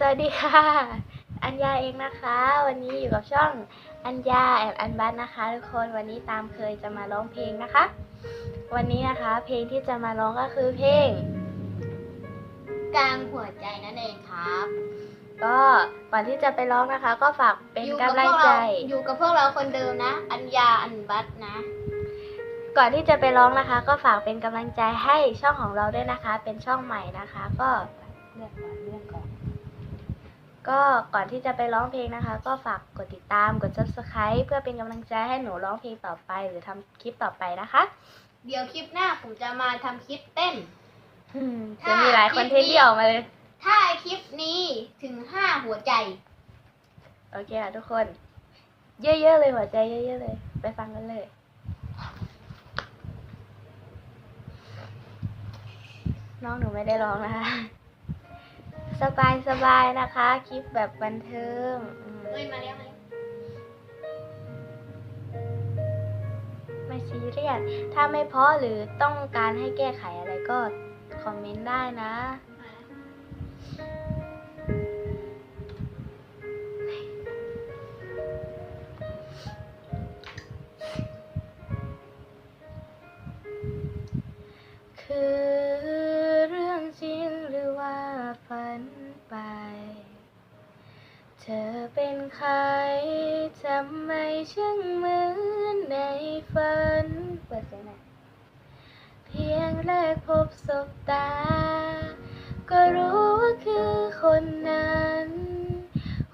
สวัสดีค่ะ อัญญาเองนะคะ วันนี้อยู่กับช่องอัญญาแอนอันบัตนะคะทุกคนวันนี้ตามเคยจะมาร้องเพลงนะคะ วันนี้นะคะเพลงที่จะมาร้องก็คือเพลงกลางหัวใจนั่นเองครับก็ก่อนที่จะไปร้องนะคะ ก็ฝากเป็นอยู่กำลังใจ อยู่กับพวกเราคนเดิมนะ อัญญาอันบัตนะ ก่อนที่จะไปร้องนะคะ ก็ฝากเป็นกำลังใจให้ช่องของเราด้วยนะคะ เป็นช่องใหม่นะคะ ก็เลือกก่อนเลือกก่อน ก็ก่อนที่จะไปร้องเพลงนะคะ ก็ฝากกดติดตามกด subscribe เพื่อเป็นกำลังใจให้หนูร้องเพลงต่อไป หรือทำคลิปต่อไปนะคะ เดี๋ยวคลิปหน้าผมจะมาทำคลิปเต้นอืมจะมีหลายคอนเทนต์ที่ออกมาเลย ถ้าคลิปนี้ถึงห้าหัวใจ โอเคค่ะทุกคน เยอะๆเลยหัวใจเยอะๆเลย ไปฟังกันเลย น้องหนูไม่ได้ร้องนะคะ สบายสบายๆนะคะ คลิปแบบบันเทิงอืมเอ้ยมาแล้วมาแล้วไม่ซีเรียสถ้าไม่เพราะหรือต้องการให้แก้ไขอะไรก็คอมเมนต์ได้นะ ธอเป็นใครทำไมช่างเหมือนในฝัน เปิดเสียงหน่อยเพียงแรกพบสบตา ก็รู้ว่าคือคนนั้น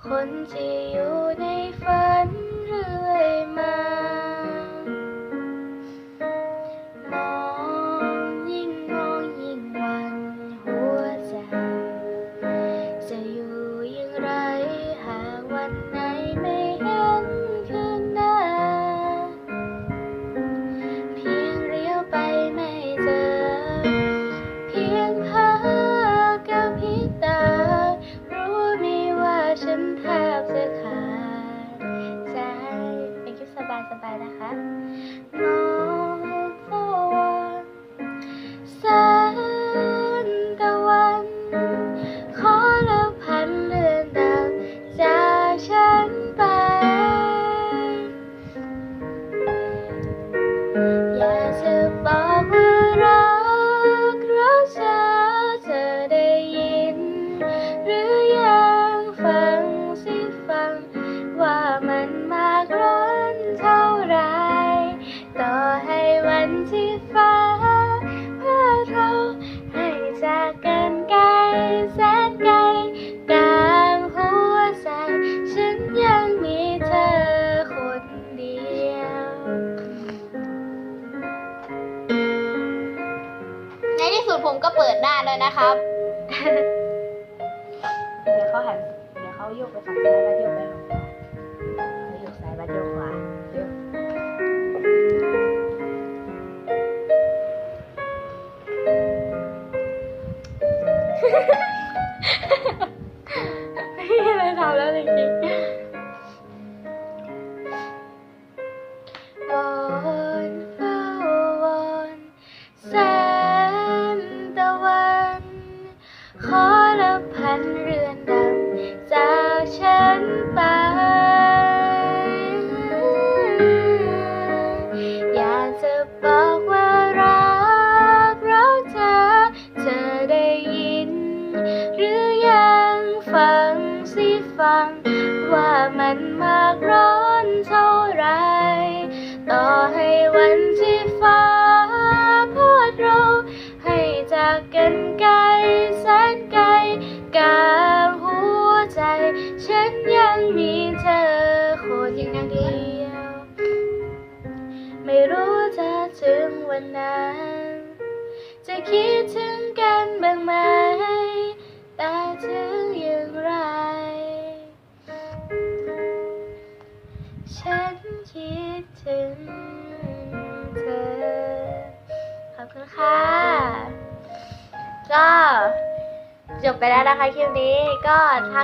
คนที่อยู่ในฝัน ที่สุดผมก็เปิดหน้าเลยนะครับ เดี๋ยวเขาหัน เดี๋ยวเขาโยกไปฝั่งซ้ายแล้วโยกไปฝั่งขวาเขาโยกซ้ายบัดโยกขวาโยกไม่ ฟัง ว่ามันมากร้อนเท่าไร ต่อให้วันที่ฟ้าพาดเรา ให้จากกันไกลแสนไกลกลางหัวใจ ฉันยังมีเธอคนเดียว ไม่รู้จะถึงวันนั้น จะคิดถึงกันบ้างไหมแต่ถึง ถึงเธอ ขอบคุณค่ะ ก็จบไปแล้วนะคะคลิปนี้ก็ถ้า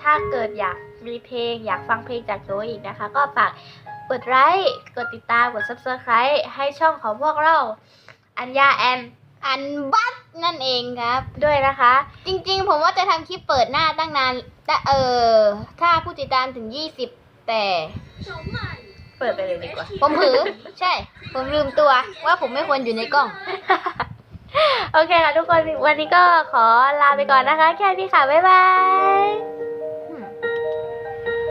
ถ้าเกิดอยากมีเพลงอยากฟังเพลงจากโจอีกนะคะ ก็ฝากกดไลค์กดติดตามกด subscribe ให้ช่องของพวกเราอัญญาแอนอันบัตนั่นเองครับ ด้วยนะคะ จริงๆ ผมว่าจะทำคลิปเปิดหน้าตั้งนานแต่เออ ถ้าผู้ติดตามถึง 20 แต่ เปิดไปเลยดีกว่า ผมเผือ ใช่ ผมลืมตัวว่าผมไม่ควรอยู่ในกล้อง โอเคค่ะทุกคน วันนี้ก็ขอลาไปก่อนนะคะ แค่นี้ค่ะ บ๊ายบาย